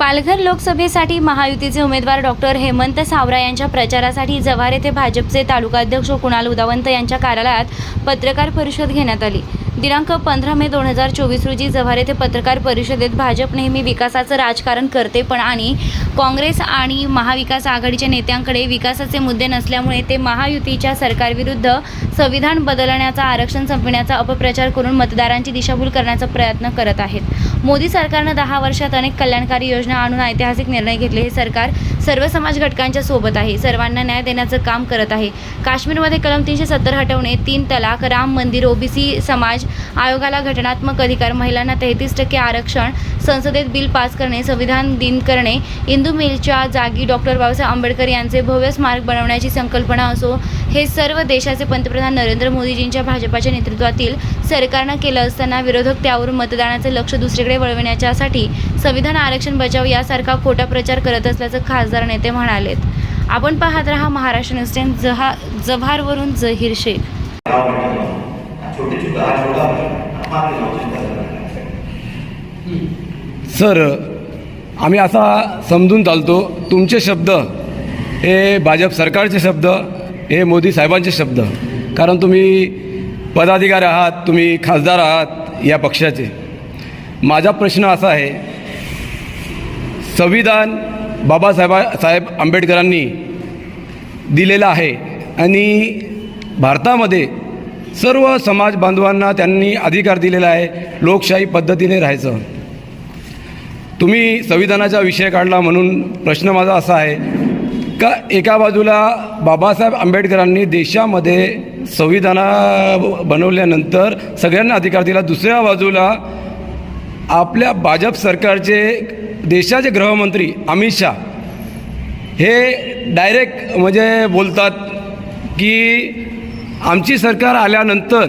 पालघर लोकसभेसाठी महायुतीचे उमेदवार डॉक्टर हेमंत सावरा यांच्या प्रचारासाठी जव्हार येथे भाजपचे तालुकाध्यक्ष कुणाल उदावंत यांच्या कार्यालयात पत्रकार परिषद घेण्यात आली. दिनांक पंधरा मे दोन हजार चोवीस रोजी जव्हार येथे पत्रकार परिषदेत भाजप नेहमी विकासाचं राजकारण करते पण आणि काँग्रेस आणि महाविकास आघाडीच्या नेत्यांकडे विकासाचे मुद्दे नसल्यामुळे ते महायुतीच्या सरकारविरुद्ध संविधान बदलण्याचा आरक्षण संपविण्याचा अपप्रचार करून मतदारांची दिशाभूल करण्याचा प्रयत्न करत आहेत. मोदी सरकारनं दहा वर्षात अनेक कल्याणकारी योजना आणून ऐतिहासिक निर्णय घेतले. हे सरकार सर्व समाज घटकांच्या सोबत आहे. सर्वांना न्याय देण्याचं काम करत आहे. काश्मीरमध्ये कलम तीनशे सत्तर हटवणे तीन तलाक राम मंदिर ओबीसी समाज आयोगाला घटनात्मक अधिकार महिलांना तेहतीस टक्के आरक्षण संसदेत बिल पास करणे संविधान दिन करणे इंदू मिलच्या जागी डॉक्टर बाबासाहेब आंबेडकर यांचे भव्य स्मारक बनवण्याची संकल्पना असो हे सर्व देशाचे पंतप्रधान नरेंद्र मोदीजींच्या भाजपाच्या नेतृत्वातील सरकारनं केलं असताना विरोधक त्यावरून मतदानाचं लक्ष दुसरीकडे वळविण्याच्यासाठी संविधान आरक्षण बचाव यासारखा खोटा प्रचार करत असल्याचं खासदार नेते म्हणालेत. आपण पाहत रहा महाराष्ट्र न्यूज टाइम जहा जव्हारवरून जहीर शेख. सर आम्ही असा समजून चालतो तुमचे शब्द हे भाजप सरकारचे शब्द हे मोदी साहेबांचे शब्द. कारण तुम्ही पदाधिकारी आहात तुम्ही खासदार आहात या पक्षाचे. माझा प्रश्न असा आहे संविधान बाबासाहेबा साहेब आंबेडकरांनी दिलेलं आहे आणि भारतामध्ये सर्व समाज बांधवांना त्यांनी अधिकार दिलेला आहे लोकशाही पद्धतीने राहायचं. तुम्ही संविधानाचा विषय काढला म्हणून प्रश्न माझा असा आहे का एका बाजूला बाबासाहेब आंबेडकरांनी देशामध्ये संविधाना बनवल्यानंतर सगळ्यांना अधिकार दिला दुसऱ्या बाजूला आपल्या भाजप सरकारचे देशाचे गृहमंत्री अमित शाह हे डायरेक्ट म्हणजे बोलतात की आमची सरकार आल्यानंतर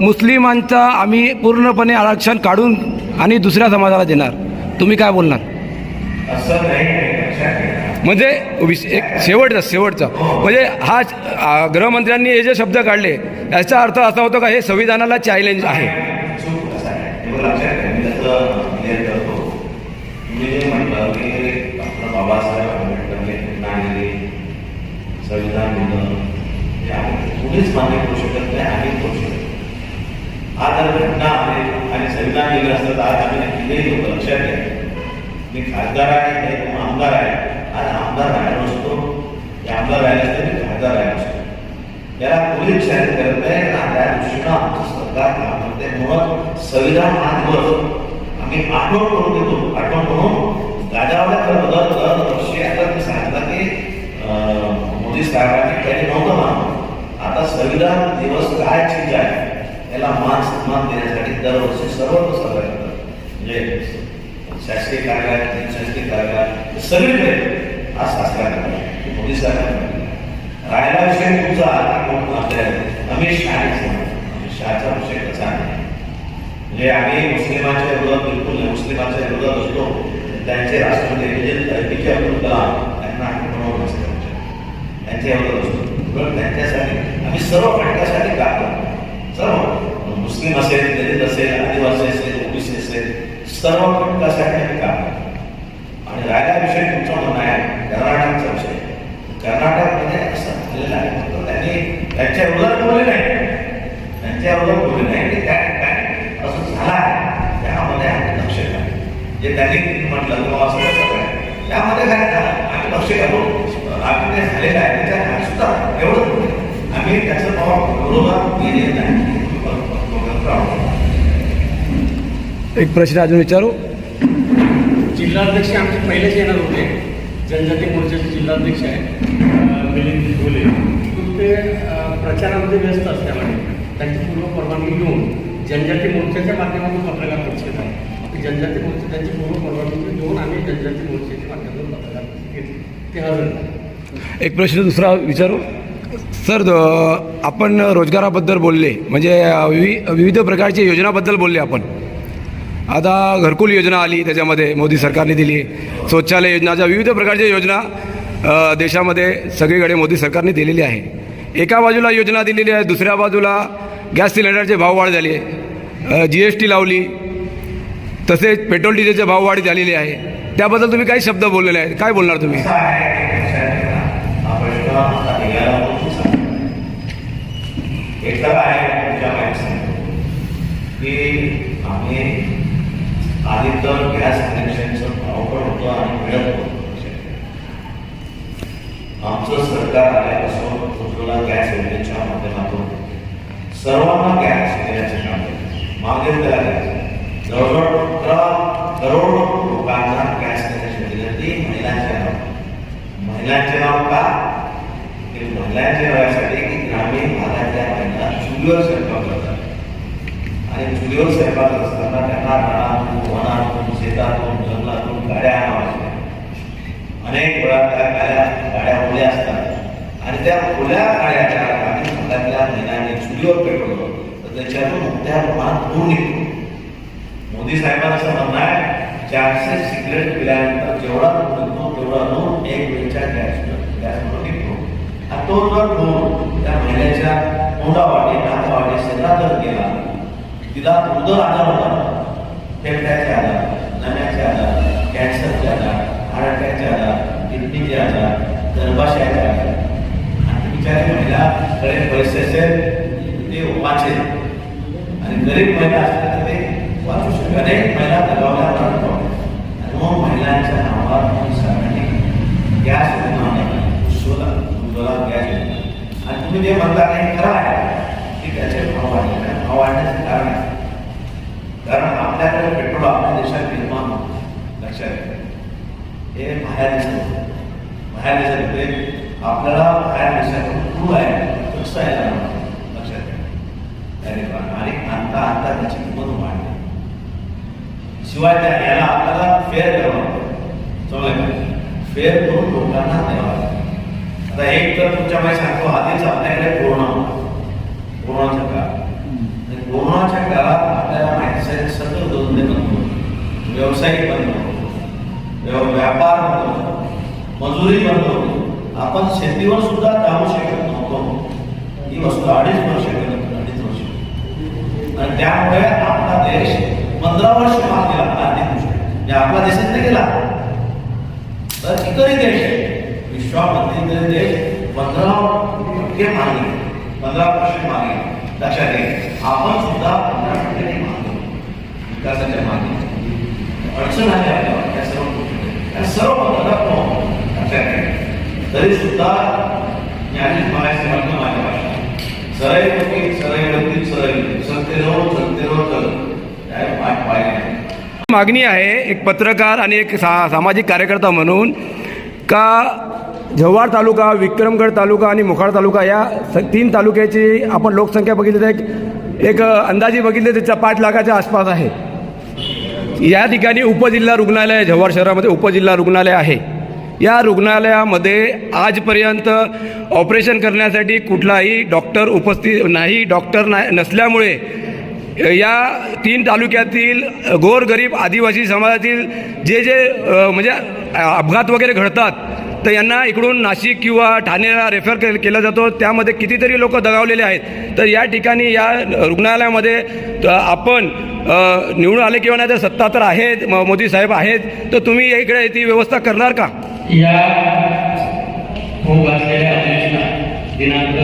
मुस्लिमांचा आम्ही पूर्णपणे आरक्षण काढून आणि दुसऱ्या समाजाला देणार. तुम्ही काय बोलणार. म्हणजे विश एक शेवटचा शेवटचा. म्हणजे हा गृहमंत्र्यांनी हे जे शब्द काढले याचा अर्थ असा होतो का हे संविधानाला चॅलेंज आहे. संविधान हे आम्ही कुणीच मान्य करू शकत नाही आम्ही करू शकत नाही. आज जर घटना आहे आणि संविधान दिलं असतं तर आज आम्ही कितीही लोक लक्षात घ्या. मी खासदार आहे हे आमदार आहे. आज आमदार राहिलो नसतो. हे आमदार राहिले असते मी खासदार राहिला असतो. त्याला पोलीस विचार करत नाही ना त्या दृष्टीनं आमचं सरकार काम करते म्हणून संविधान हा दिवस आम्ही आठवण करून देतो. आठवण करून गाजावल्या तर दर दरवर्षी आता मी सांगितलं की अं, मोदी साहेबांनी काही नव्हतं संविधान दिवस काय चीज आहे याला मान सन्मान देण्यासाठी दरवर्षी सर्व सरकार म्हणजे शासकीय कार्यालय शासकीय कार्यालय सगळीकडे हा शासनाकडे मोदी साहेबांकडे राहिला विषय तुमचा की कोण आपल्या अमित शहा शहाचा विषय कसा आहे? म्हणजे आम्ही मुस्लिमांच्या विरोधात बिलकुल नाही मुस्लिमांच्या विरोधात असतो. त्यांचे राष्ट्रपती म्हणजे अब्दुल कलाम त्यांना आम्ही बनवत असतो. त्यांच्या विरोधात असतो. पण त्यांच्यासाठी. आम्ही सर्व घटकासाठी काम करतो. सर्व. मुस्लिम असेल दलित असेल आदिवासी असेल ओबीसी असेल सर्व घटकासाठी आम्ही काम करतो. आणि राहिला विषय तुमचा म्हणणं आहे कर्नाटकचा विषय. कर्नाटकमध्ये असं झालेलं आहे. फक्त त्यांनी त्यांच्या अगोदर बोलले नाही. त्यांच्या अगोदर बोलले नाही. की त्या ठिकाणी असं झालं आहे. त्यामध्ये आम्ही लक्ष घालू जे त्यांनी म्हटलं तुम्हाला असं कसं काय त्यामध्ये काय झालं? आम्ही लक्ष घालू झालेलं आहे सुद्धा बोलले आम्ही त्याचं विरोधात गेले नाही एक प्रश्न अजून विचारू? जिल्हाध्यक्ष आमचे पहिलेच येणार होते. जनजाती मोर्चाचे जिल्हाध्यक्ष आहेत. मिलिंद ढोले पण ते प्रचारामध्ये व्यस्त असल्यामुळे त्यांची पूर्व परवानगी घेऊन जनजाती मोर्चाच्या माध्यमातून पत्रकार परिषद आहे ती जनजाती मोर्चा त्यांची पूर्व परवानगी घेऊन आम्ही जनजाती मोर्चाच्या माध्यमातून पत्रकार परिषद घेतली. ते हजर नाही. एक प्रश्न दुसरा विचारू? सर आपण रोजगाराबद्दल बोलले म्हणजे विवि विविध प्रकारच्या योजनाबद्दल बोलले आपण. आता घरकुल योजना आली त्याच्यामध्ये मोदी सरकारने दिली. शौचालय योजना अशा विविध प्रकारच्या योजना देशामध्ये सगळीकडे मोदी सरकारने दिलेली आहे. एका बाजूला योजना दिलेली आहे दुसऱ्या बाजूला गॅस सिलेंडरचे भाव वाढ झाले जी एस टी लावली तसेच पेट्रोल डिझेलचे भाववाढी झालेली आहे. त्याबद्दल तुम्ही काही शब्द बोललेले आहेत काय बोलणार तुम्ही? हा प्रश्न आता निघाला म्हणून सांगतो. एक तर आहे तुमच्या माहिती सांगतो की आम्ही आधी तर गॅस कनेक्शनचं भाव पण होतं आणि मिळत होतं आमचं सरकार आल्यापासून उज्ज्वला गॅस योजनेच्या माध्यमातून सर्वांना गॅस देण्याचं काम केलं मागे त्याला गॅस जवळजवळ अकरा करोड लोकांना गॅस देण्याची दिलं ते महिलांच्या नाव महिलांचे नाव का मुलांच्या वयासाठी की ग्रामीण भागातल्या महिला चुलीवर स्वयंपाक करतात. आणि चुलीवर स्वयंपाक असताना त्यांना रानातून वनातून शेतातून जंगलातून गाड्या आणाव्या अनेक वेळा त्या गाड्या गाड्या ओल्या असतात. आणि त्या ओल्या गाड्याच्या ग्रामीण भागातल्या महिलांनी चुलीवर पेटवलं तर त्याच्यातून मोठ्या प्रमाणात धूर निघतो. मोदी साहेबांचं म्हणणं आहे चारशे सिगरेट पिल्यानंतर जेवढा धूर निघतो तेवढा धूर एक वेळच्या गॅस गॅसमुळे निघतो आणि तो जर धूर त्या महिलेच्या तोंडावाटे नाकावाटे शरीरात जर गेला तिला उदर आजार होता. फेफड्याचे आजार नम्याचे आजार कॅन्सरचे आजार हार्ट अटॅकचे आजार किडनीचे आजार गर्भाशयाचे आजार. आणि बिचारी महिलाकडे पैसे असेल ते वाचेल आणि गरीब महिला असल्या तर ते वाचू शकते अनेक महिला दगावल्या जातात. आणि मग महिलांच्या नावावर सरकारने गॅस तुम्ही जे म्हणता नाही खरं आहे. की त्याचे भाव वाढले. भाव वाढण्याचे कारण आहे. कारण आपल्याकडे पेट्रोल आपल्या देशात निर्माण लक्षात घ्या हे बाहेर दिसत बाहेर देशात होते म्हणजे आपल्याला बाहेर देशातून क्रू आहे. कसं आहे लक्षात घ्या आणि आणता आणता त्याची किंमत वाढली. शिवाय त्या याला आपल्याला फेअर करावं चांगलं फेअर करून लोकांना द्यावा आता एक तर तुमच्या माहिती सांगतो आधीच आपल्याकडे कोरोना. कोरोनाचा काळ कोरोनाच्या काळात आपल्याला माहिती सगळं धंदे बंद व्यावसायिक बंद व्यापार बंद होता. मजुरी बंद होती. आपण शेतीवर सुद्धा जाऊ शकत नव्हतो. ही वस्तू अडीच वर्ष गेलं अडीच वर्ष. आणि त्यामुळे आपला देश पंधरा वर्ष माग गेला आर्थिक दृष्ट्या म्हणजे आपला देशात नाही गेला. तर इतरही देश आहेत. विश्वामध्ये इतरही पंधरा टक्के मागणी. पंधरा पर्सेंट मागणी. लक्षात घे आपण सुद्धा पंधरा टक्के मागतो विकासाच्या मागे अडचण आहे आपल्याला या सर्व गोष्टी. या सर्व पदार्थ लक्षात घे तरी सुद्धा मी आधीच म्हणायचं म्हटलं माझ्या भाषा सरळ वकील सरळ वकील सरळ वकील. सत्तेरो सत्तेरो चल काय पाठ पाहिजे मागणी आहे एक पत्रकार आणि एक सा सामाजिक कार्यकर्ता म्हणून का जव्हार तालुका विक्रमगड तालुका आणि मोखाड तालुका या स तीन तालुक्याची आपण लोकसंख्या बघितली तर एक एक अंदाजे बघितले त्याच्या पाच लाखाच्या आसपास आहे. या ठिकाणी उपजिल्हा रुग्णालय जव्हार शहरामध्ये उपजिल्हा रुग्णालय आहे. या रुग्णालयामध्ये आजपर्यंत ऑपरेशन करण्यासाठी कुठलाही डॉक्टर उपस्थित नाही डॉक्टर नाही नसल्यामुळे या तीन तालुक्यातील गोरगरीब आदिवासी समाजातील जे जे म्हणजे अपघात वगैरे घडतात तर यांना इकडून नाशिक किंवा ठाणेला रेफर के केला जातो. त्यामध्ये कितीतरी लोक दगावलेले आहेत. तर या ठिकाणी या रुग्णालयामध्ये आपण निवडून आले किंवा नाही तर सत्ता तर आहेत मोदी साहेब आहेत. तर तुम्ही इकडे ती व्यवस्था करणार का? या दिनांक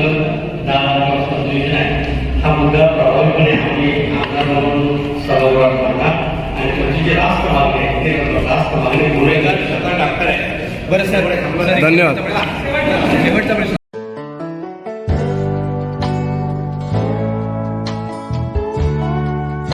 हा मुद्दा प्रभावीपणे आम्ही आमदार म्हणून सभागृहात मांडला आणि तुमची जी रास्त मागणी आहे ते रास्त मागणी पूर्ण धन्यवाद.